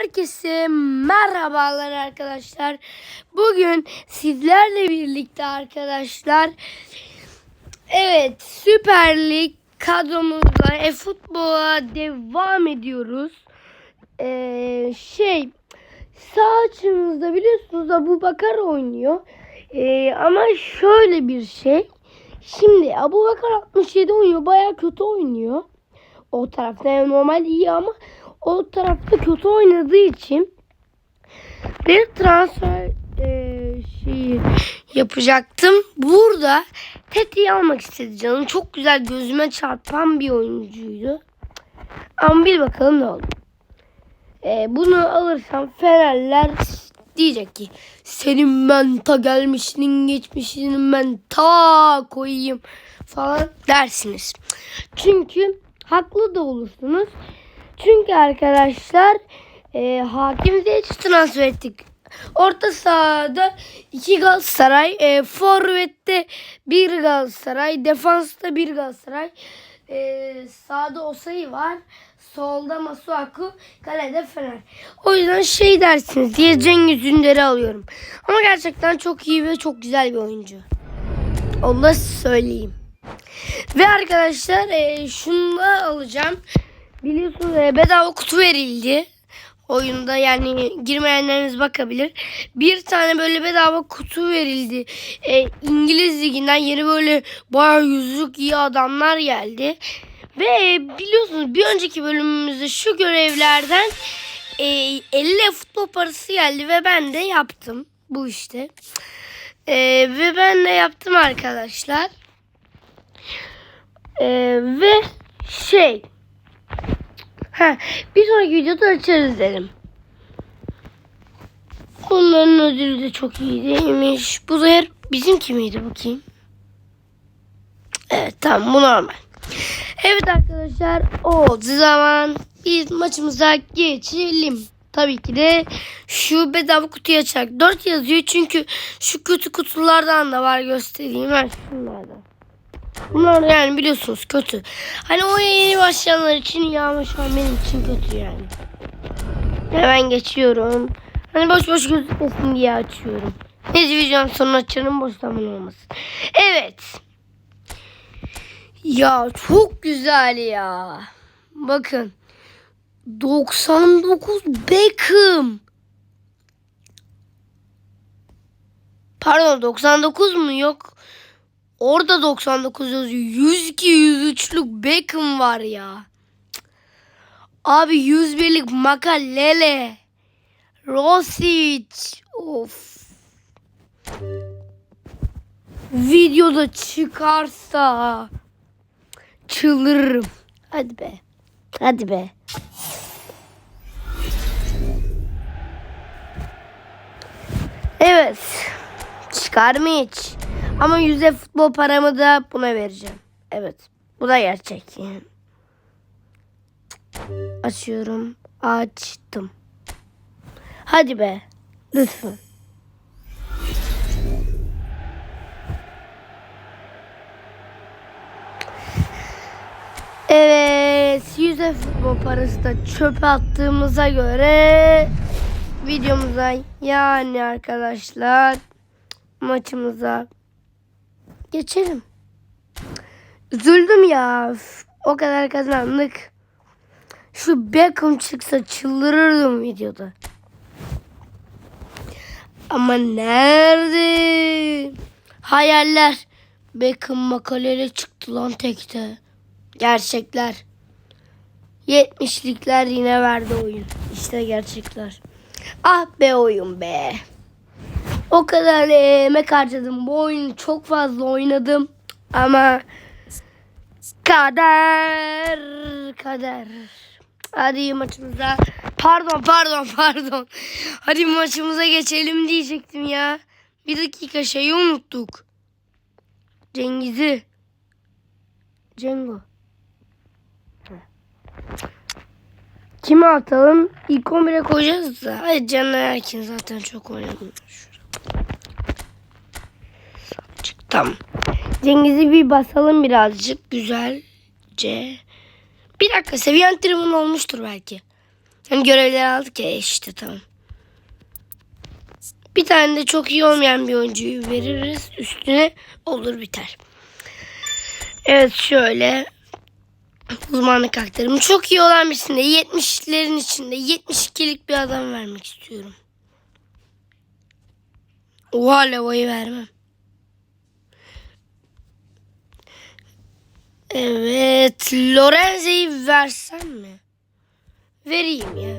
Herkese merhabalar arkadaşlar. Bugün sizlerle birlikte arkadaşlar evet Süper Lig kadromuzla e-futbola devam ediyoruz. Ee, şey sağ açımızda biliyorsunuz Abu Bakar oynuyor. Ee, ama şöyle bir şey. Şimdi Abu Bakar 67 oynuyor. Baya kötü oynuyor. O tarafta yani normal iyi ama o tarafta kötü oynadığı için bir transfer e, şeyi yapacaktım. Burada Teti'yi almak istedi canım. Çok güzel gözüme çarpan bir oyuncuydu. Ama bir bakalım ne oldu. E, bunu alırsam Fenerler diyecek ki senin ben ta gelmişinin geçmişinin ben koyayım falan dersiniz. Çünkü haklı da olursunuz. Çünkü arkadaşlar e, Hakim Ziyech transfer ettik. Orta sahada iki Galatasaray, e, forvette bir Galatasaray, defansta bir Galatasaray. E, sağda Osayi var. Solda Masuaku, kalede Fener. O yüzden şey dersiniz diye Cengiz Ünder'i alıyorum. Ama gerçekten çok iyi ve çok güzel bir oyuncu. Onu da söyleyeyim. Ve arkadaşlar e, şunu da alacağım. Biliyorsunuz e, bedava kutu verildi. Oyunda yani girmeyenleriniz bakabilir. Bir tane böyle bedava kutu verildi. E, İngiliz liginden yeni böyle bayağı yüzlük iyi adamlar geldi. Ve biliyorsunuz bir önceki bölümümüzde şu görevlerden e, 50 futbol parası geldi ve ben de yaptım bu işte. E, ve ben de yaptım arkadaşlar. E, ve şey Ha, bir sonraki videoda açarız dedim. Onların ödülü de çok iyi değilmiş. Bu da bizimki miydi bakayım? Evet tamam bu normal. Evet arkadaşlar o zaman biz maçımıza geçelim. Tabii ki de şu bedava kutuyu açarak 4 yazıyor çünkü şu kötü kutulardan da var göstereyim. Ha şunlardan. Bunlar yani biliyorsunuz kötü. Hani o yeni başlayanlar için iyi ama şu an benim için kötü yani. Hemen geçiyorum. Hani boş boş gözükmesin diye açıyorum. Neyse videonun sonunu açarım boş zaman olmasın. Evet. Ya çok güzel ya. Bakın. 99 Beckham. Pardon 99 mu yok? Orada 99 yazıyor. 102 103'lük Beckham var ya. Abi 101'lik Makalele. Rosic. Of. Videoda çıkarsa çıldırırım. Hadi be. Hadi be. Evet. Çıkar mı hiç? Ama yüze futbol paramı da buna vereceğim. Evet. Bu da gerçek. Açıyorum. Açtım. Hadi be. Lütfen. Evet. Yüze futbol parası da çöpe attığımıza göre videomuza yani arkadaşlar maçımıza geçelim. Üzüldüm ya. O kadar kazandık. Şu Beckham çıksa çıldırırdım videoda. Ama nerede? Hayaller. Beckham makalele çıktı lan tekte. Gerçekler. 70'likler yine verdi oyun. İşte gerçekler. Ah be oyun be. O kadar emek harcadım. Bu oyunu çok fazla oynadım. Ama kader kader. Hadi maçımıza. Pardon pardon pardon. Hadi maçımıza geçelim diyecektim ya. Bir dakika şeyi unuttuk. Cengiz'i. Cengo. Kimi atalım? İlk 11'e koyacağız da. Hadi Caner Erkin zaten çok oynamıyor. Tamam. Cengiz'i bir basalım birazcık güzelce. Bir dakika seviyen trimun olmuştur belki. Hani görevleri aldık ya işte tamam. Bir tane de çok iyi olmayan bir oyuncuyu veririz. Üstüne olur biter. Evet şöyle. Uzmanlık aktarımı çok iyi olan birisinde 70'lerin içinde 72'lik bir adam vermek istiyorum. Oha lavayı vermem. Evet. Lorenzo'yu versem mi? Vereyim ya.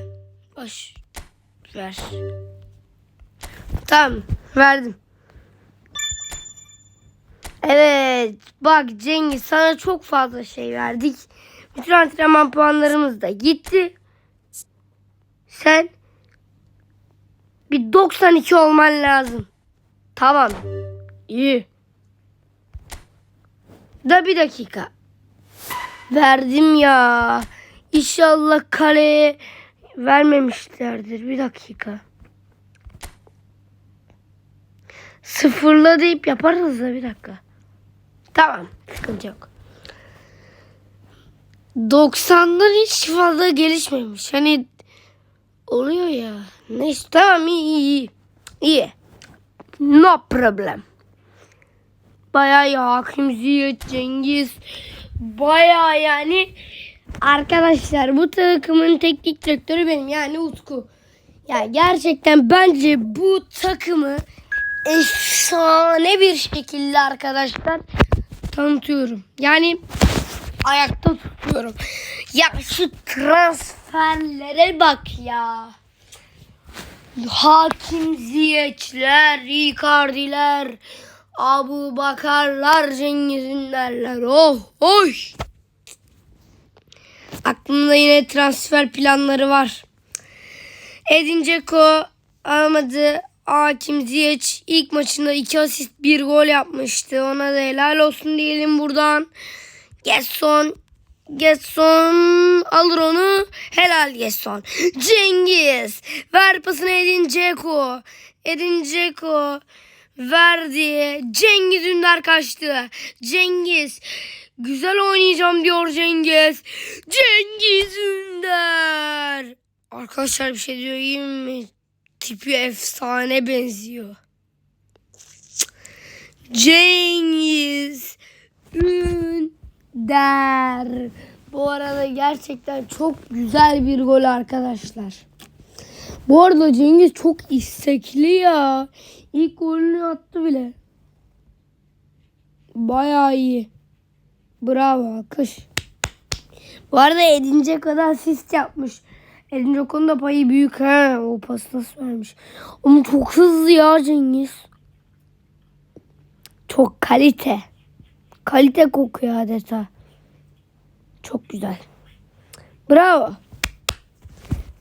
Boş ver. Tamam. Verdim. Evet. Bak Cengiz sana çok fazla şey verdik. Bütün antrenman puanlarımız da gitti. Sen bir 92 olman lazım. Tamam. İyi. Da bir dakika. Verdim ya. İnşallah kaleye vermemişlerdir. Bir dakika. Sıfırla deyip yaparız da bir dakika. Tamam. Sıkıntı yok. 90'lar hiç fazla gelişmemiş. Hani oluyor ya. Neyse tamam iyi iyi. İyi. No problem. Bayağı iyi. Hakim Ziyech, Cengiz. Bayağı yani arkadaşlar bu takımın teknik direktörü benim yani Utku. Ya gerçekten bence bu takımı efsane bir şekilde arkadaşlar tanıtıyorum. Yani ayakta tutuyorum. Ya şu transferlere bak ya. Hakim Ziyech'ler, Icardi'ler, Abu Bakarlar, Cengiz Ünder'ler. Oh, oy. Aklımda yine transfer planları var. Edin Dzeko almadı. Hakim Ziyech ilk maçında 2 asist 1 gol yapmıştı. Ona da helal olsun diyelim buradan. Gerson Gerson alır onu. Helal Gerson. Cengiz. Ver pasını Edin Dzeko. Edin Dzeko verdi. Cengiz Ünder kaçtı. Cengiz. Güzel oynayacağım diyor Cengiz. Cengiz Ünder. Arkadaşlar bir şey diyor iyi mi? Tipi efsane benziyor. Cengiz Ünder. Bu arada gerçekten çok güzel bir gol arkadaşlar. Bu arada Cengiz çok istekli ya. İlk golünü attı bile. Bayağı iyi. Bravo alkış. Bu arada Edin kadar asist yapmış. Edin Dzeko'nun payı büyük ha. O pas nasıl vermiş. Ama çok hızlı ya Cengiz. Çok kalite. Kalite kokuyor adeta. Çok güzel. Bravo.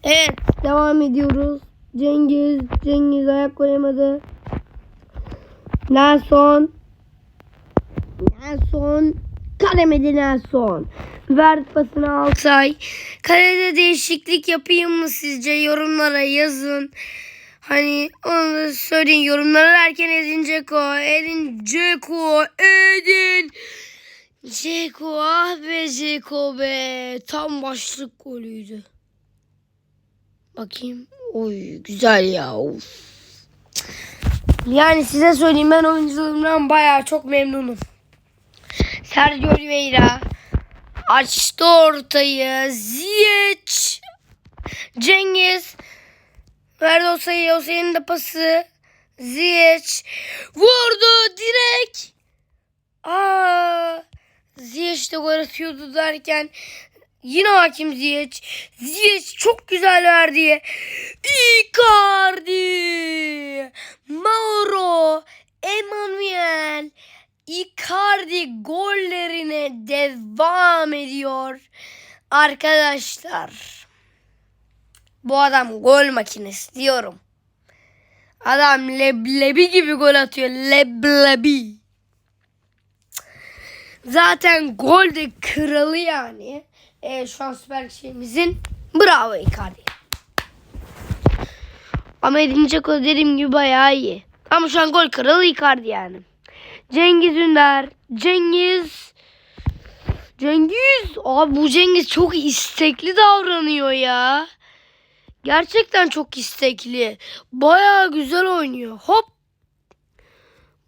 Evet devam ediyoruz. Cengiz. Cengiz ayak koyamadı. Nelson. Nelson. Kalemedi Nelson. Ver pasını Altay. Kalede değişiklik yapayım mı sizce? Yorumlara yazın. Hani onu söyleyin. Yorumlara derken Edin Dzeko. Edin Dzeko. Edin Dzeko. Ah be Dzeko be. Tam başlık golüydü. Bakayım. Oy güzel ya. Of. Yani size söyleyeyim ben oyuncularımdan bayağı çok memnunum. Sergio Oliveira açtı ortayı. Ziyech. Cengiz. Verdi o sayıyı. O sayının da pası. Ziyech. Vurdu direkt. Aa, Ziyech de gol atıyordu derken yine hakim Ziyech. Ziyech çok güzel verdi. Icardi. Mauro. Emanuel. Icardi gollerine devam ediyor. Arkadaşlar. Bu adam gol makinesi diyorum. Adam leblebi gibi gol atıyor. Leblebi. Zaten gol de kralı yani. E, şu an süper şeyimizin. Bravo Icardi. Ama Edin Dzeko dediğim gibi bayağı iyi. Ama şu an gol kralı Icardi yani. Cengiz Ünder. Cengiz. Cengiz. Abi bu Cengiz çok istekli davranıyor ya. Gerçekten çok istekli. Bayağı güzel oynuyor. Hop.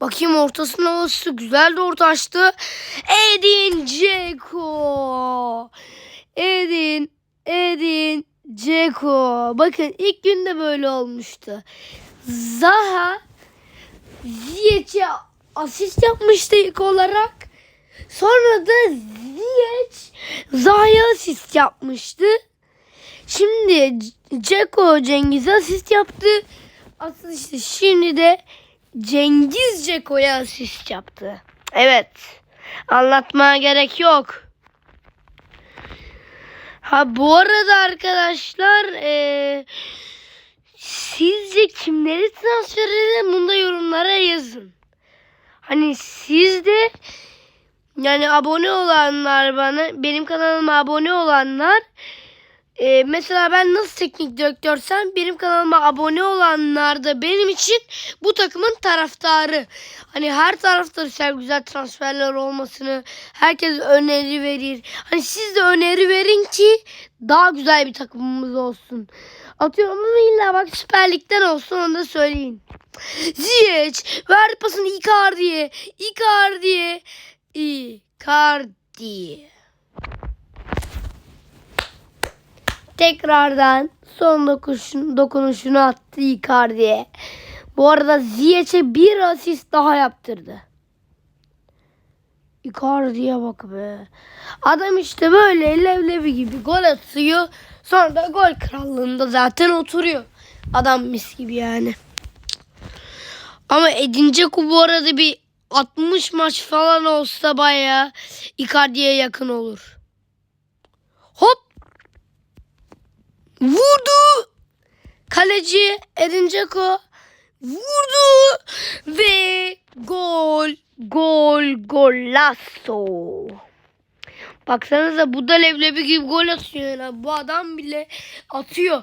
Bakayım ortasına olası güzel de orta açtı. Edin Dzeko. Edin, Edin Dzeko. Bakın ilk günde böyle olmuştu. Zaha Ziyech'e asist yapmıştı ilk olarak. Sonra da Ziyech Zaha'ya asist yapmıştı. Şimdi Ceko Cengiz'e asist yaptı. Asıl işte şimdi de Cengiz Ceko'ya asist yaptı. Evet. Anlatmaya gerek yok. Ha bu arada arkadaşlar eee, sizce kimleri transfer edelim bunu da yorumlara yazın. Hani siz de yani abone olanlar bana benim kanalıma abone olanlar e, mesela ben nasıl teknik direktörsem benim kanalıma abone olanlar da benim için bu takımın taraftarı. Hani her taraftar ister güzel transferler olmasını. Herkes öneri verir. Hani siz de öneri verin ki daha güzel bir takımımız olsun. Atıyorum ama illa bak Süper Lig'den olsun onu da söyleyin. Ziyech verdi pasını Icardi'ye. Icardi'ye. Icardi. Tekrardan son dokunuşunu, dokunuşunu attı Icardi'ye. Bu arada Ziyech'e bir asist daha yaptırdı. Icardi'ye bak be. Adam işte böyle levlevi gibi gol atıyor. Sonra da gol krallığında zaten oturuyor. Adam mis gibi yani. Ama Edin Dzeko bu arada bir 60 maç falan olsa bayağı Icardi'ye yakın olur. Hop! Vurdu! Kaleci Edin Dzeko vurdu ve gol gol golasso. Baksanıza bu da leblebi gibi gol atıyor yani. Bu adam bile atıyor.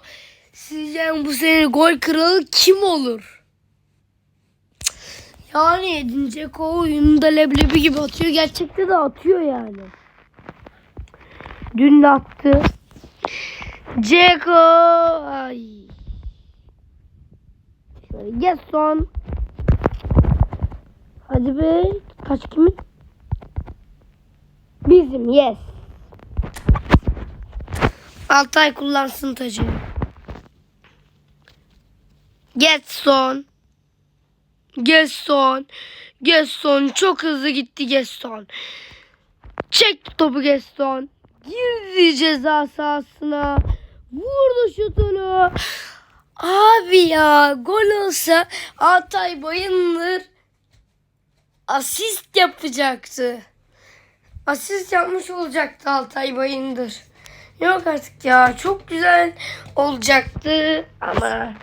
Sizce bu sene gol kralı kim olur? Yani Dzeko oyununda leblebi gibi atıyor. Gerçekte de atıyor yani. Dün de attı. Dzeko. Ay. Şöyle Gerson. Hadi be. Kaç kimin? Bizim yes. Altay kullansın tacı. Getson. Gesson. Gesson çok hızlı gitti Gesson. Çekti topu Gesson. Girdi ceza sahasına. Vurdu şutunu. Abi ya gol olsa Altay Bayındır asist yapacaktı. Asist yapmış olacaktı Altay Bayındır. Yok artık ya çok güzel olacaktı ama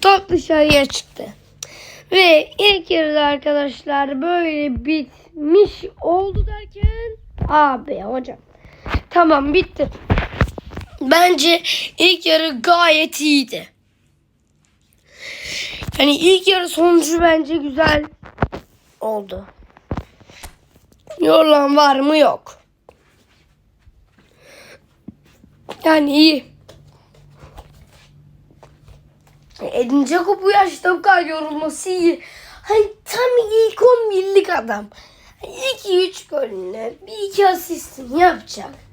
top dışarıya çıktı. Ve ilk yarıda arkadaşlar böyle bitmiş oldu derken abi hocam tamam bitti. Bence ilk yarı gayet iyiydi. Yani ilk yarı sonucu bence güzel oldu. Yorulan var mı yok. Yani iyi. Edin Dzeko bu yaşta bu kadar yorulması iyi. Hani tam ilk 11'lik adam. 2-3 golünle bir iki asistini yapacak.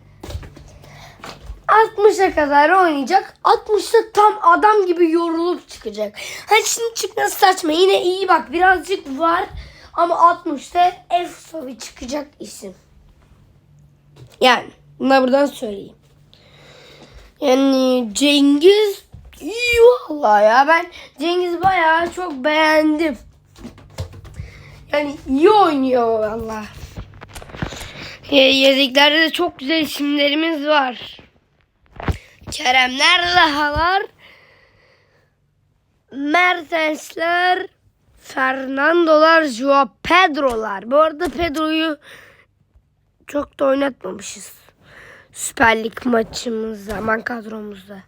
60'a kadar oynayacak. 60'ta tam adam gibi yorulup çıkacak. Hani şimdi çıkması saçma. Yine iyi bak birazcık var. Ama 60'ta efsavi çıkacak isim. Yani bunu da buradan söyleyeyim. Yani Cengiz iyi vallahi ya. Ben Cengiz bayağı çok beğendim. Yani iyi oynuyor valla. Yedeklerde de çok güzel isimlerimiz var. Keremler, Zahalar, Mertensler, Fernandolar, Joao Pedro'lar. Bu arada Pedro'yu çok da oynatmamışız. Süper Lig maçımızda, aman kadromuzda.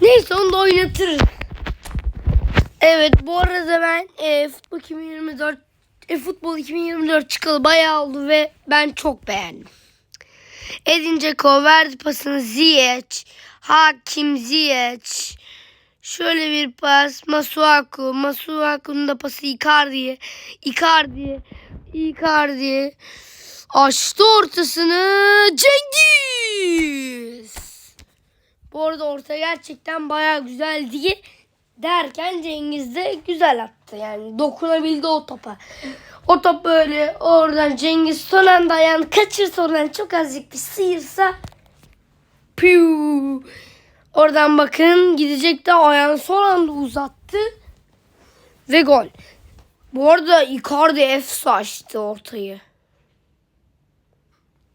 Neyse onu da oynatırız. Evet bu arada ben e, Futbol 2024 e, Futbol 2024 çıkalı bayağı oldu ve ben çok beğendim. Edin Dzeko verdi pasını Ziyech. Hakim Ziyech. Şöyle bir pas. Masuaku. Masuaku'nun da pası Icardi'ye. Icardi. Icardi. Açtı ortasını. Cengiz. Bu arada orta gerçekten baya güzeldi. Derken Cengiz de güzel attı. Yani dokunabildi o topa. O top böyle oradan Cengiz son anda ayağını kaçırsa oradan çok azıcık bir sıyırsa. Oradan bakın gidecek de ayağını son anda uzattı. Ve gol. Bu arada Icardi efsa açtı ortayı.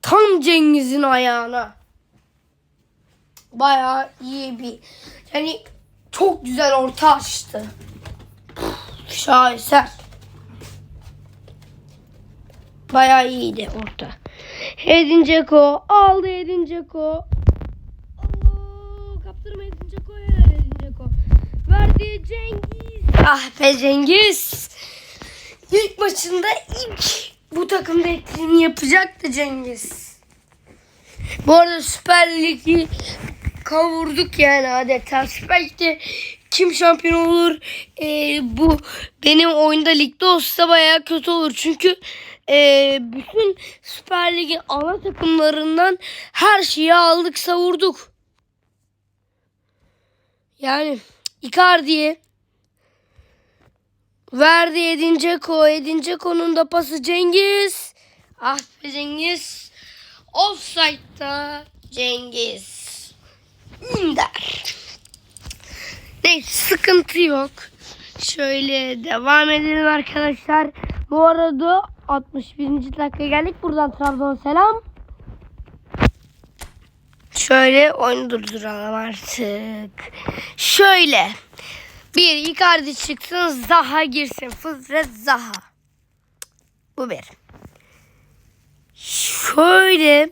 Tam Cengiz'in ayağına. Bayağı iyi bir yani çok güzel orta açtı. Şaheser. Bayağı iyiydi orta. Edin Dzeko aldı Edin Dzeko. Oo, kaptırma Edin Dzeko'ya Edin Dzeko. Verdi Cengiz. Ah be Cengiz. İlk maçında ilk bu takımda etkini yapacaktı Cengiz. Bu arada Süper Lig'i kavurduk yani adeta. Süper Lig'de kim şampiyon olur? Ee, bu benim oyunda ligde olsa bayağı kötü olur. Çünkü ee, bütün Süper Lig'in ana takımlarından her şeyi aldık savurduk. Yani Icardi'ye verdi Edin Dzeko. Edin Dzeko'nun da pası Cengiz. Ah be Cengiz. Offside'da Cengiz. Ünder. Neyse sıkıntı yok. Şöyle devam edelim arkadaşlar. Bu arada 61. dakika geldik. Buradan Trabzon selam. Şöyle oyunu durduralım artık. Şöyle. Bir Icardi çıksın Zaha girsin. Fızret Zaha. Bu bir. Şöyle.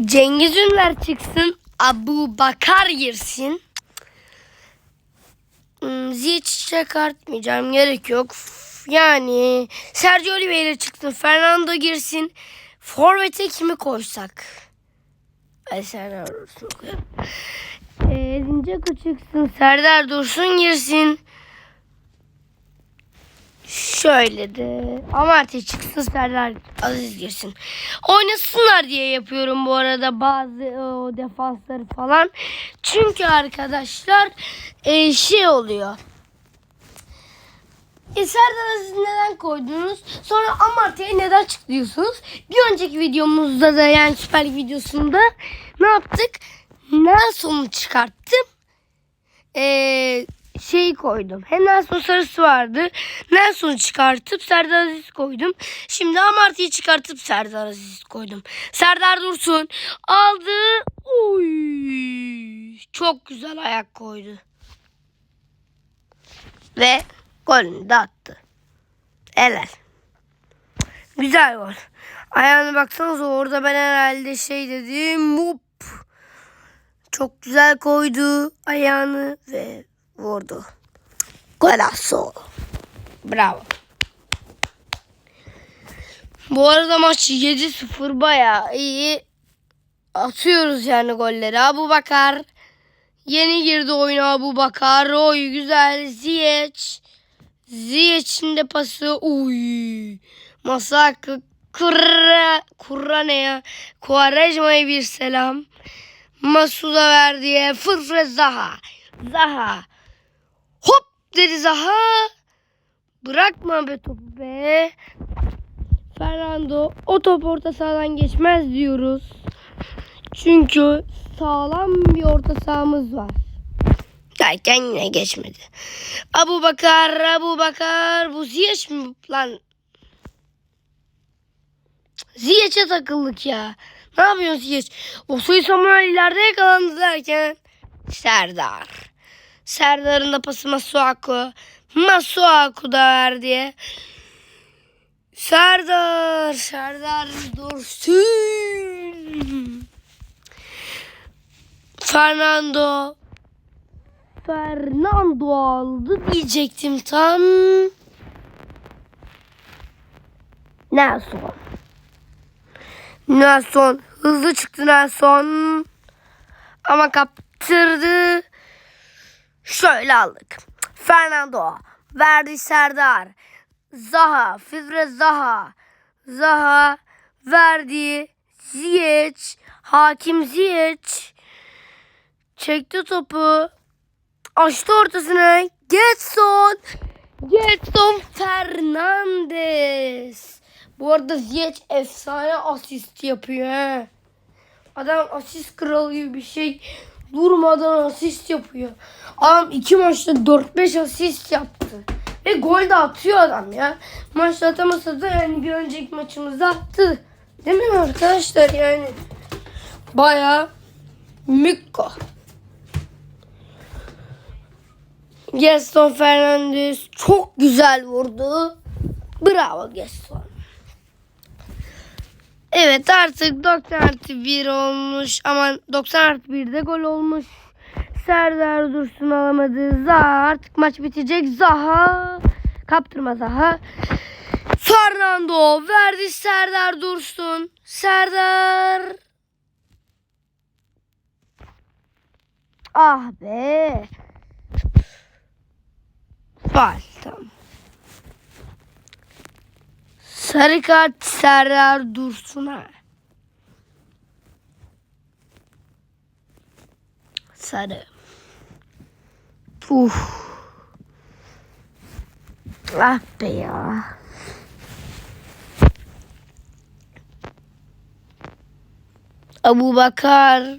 Cengiz Ünder çıksın. Abu Bakar girsin. Hmm, Ziyech çıkartmayacağım. Gerek yok. Yani Sergio Oliveira çıksın. Fernando girsin. Forvet'e kimi koysak? Ay Serdar Dursun koyalım. Ee. Serdar Dursun girsin. Şöyle de Amartya çıksın Serdar Aziz girsin. Oynasınlar diye yapıyorum bu arada bazı o defansları falan. Çünkü arkadaşlar e, şey oluyor. E, Aziz neden koydunuz? Sonra Amartya'yı neden çıkıyorsunuz? Bir önceki videomuzda da yani Süper Lig videosunda ne yaptık? Nelson'u çıkarttım. Eee şeyi koydum. Hem Nelson sarısı vardı. Nelson'u çıkartıp Serdar Aziz koydum. Şimdi Amartya'yı çıkartıp Serdar Aziz koydum. Serdar Dursun aldı. Oy! Çok güzel ayak koydu. Ve golünü de attı. Helal. Güzel gol. Ayağına baksanıza orada ben herhalde şey dedim. Hop. Çok güzel koydu ayağını ve vurdu. Golazo. Bravo. Bu arada maç 7-0 bayağı iyi. Atıyoruz yani golleri. Abu Bakar. Yeni girdi oyuna Abu Bakar. Oy güzel. Ziyech. Ziyech'in de pası. Uy. Masakı. Kurra. Kurra ne ya? Kuarejma'ya bir selam. Masuda verdiye. Fırfır Zaha. Zaha. Hop dedi Zaha. Bırakma be topu be. Fernando o top orta sahadan geçmez diyoruz. Çünkü sağlam bir orta sahamız var. Derken yine geçmedi. Abu Bakar, Abu Bakar. Bu Ziyech mi lan? Ziyech'e takıldık ya. Ne yapıyorsun Ziyech? Osoy Samuel ileride yakalandı derken. Serdar. Serdar'ın da pası Masuaku. Masuaku da verdi. Serdar. Serdar Dursun. Fernando. Fernando aldı diyecektim tam. Nelson. Nelson Hızlı çıktın en son. Ama kaptırdı. Şöyle aldık. Fernando. Verdi Serdar. Zaha. Fizre Zaha. Zaha. Verdi. Ziyech. Hakim Ziyech. Çekti topu. Açtı ortasına. Getson. Getson Fernandes. Bu arada Ziyech efsane asist yapıyor. He. Adam asist kralı gibi bir şey. Durmadan asist yapıyor. Adam iki maçta 4-5 asist yaptı. Ve gol de atıyor adam ya. Maçta atamasa da yani bir önceki maçımızda attı. Değil mi arkadaşlar yani? Baya mükko. Gaston Fernandes çok güzel vurdu. Bravo Gaston. Evet artık 90 artı 1 olmuş. Ama 90 artı 1'de gol olmuş. Serdar Dursun alamadı. Zaha artık maç bitecek. Zaha kaptırma Zaha. Fernando verdi Serdar Dursun. Serdar. Ah be. Faal tamam. Sarı kart Serdar Dursun'a. Sarı. Uf. Ah be ya. Abu Bakar.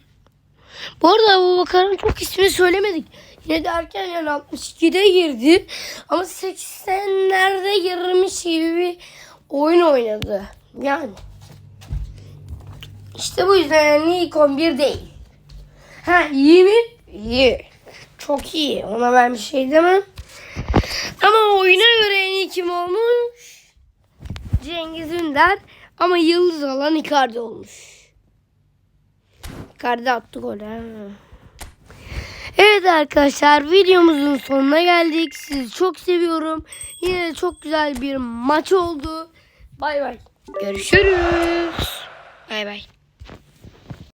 Bu arada Abu Bakar'ın çok ismini söylemedik. Yine derken yani 62'de girdi. Ama 80'lerde girmiş gibi bir oyun oynadı. Yani. İşte bu yüzden yani ilk 11 değil. Ha iyi mi? İyi. Çok iyi. Ona ben bir şey demem. Ama oyuna göre en iyi kim olmuş? Cengiz Ünder. Ama yıldız olan Icardi olmuş. Icardi attı gol ha. Evet arkadaşlar videomuzun sonuna geldik. Sizi çok seviyorum. Yine çok güzel bir maç oldu. Bay bay. Görüşürüz. Bay bay.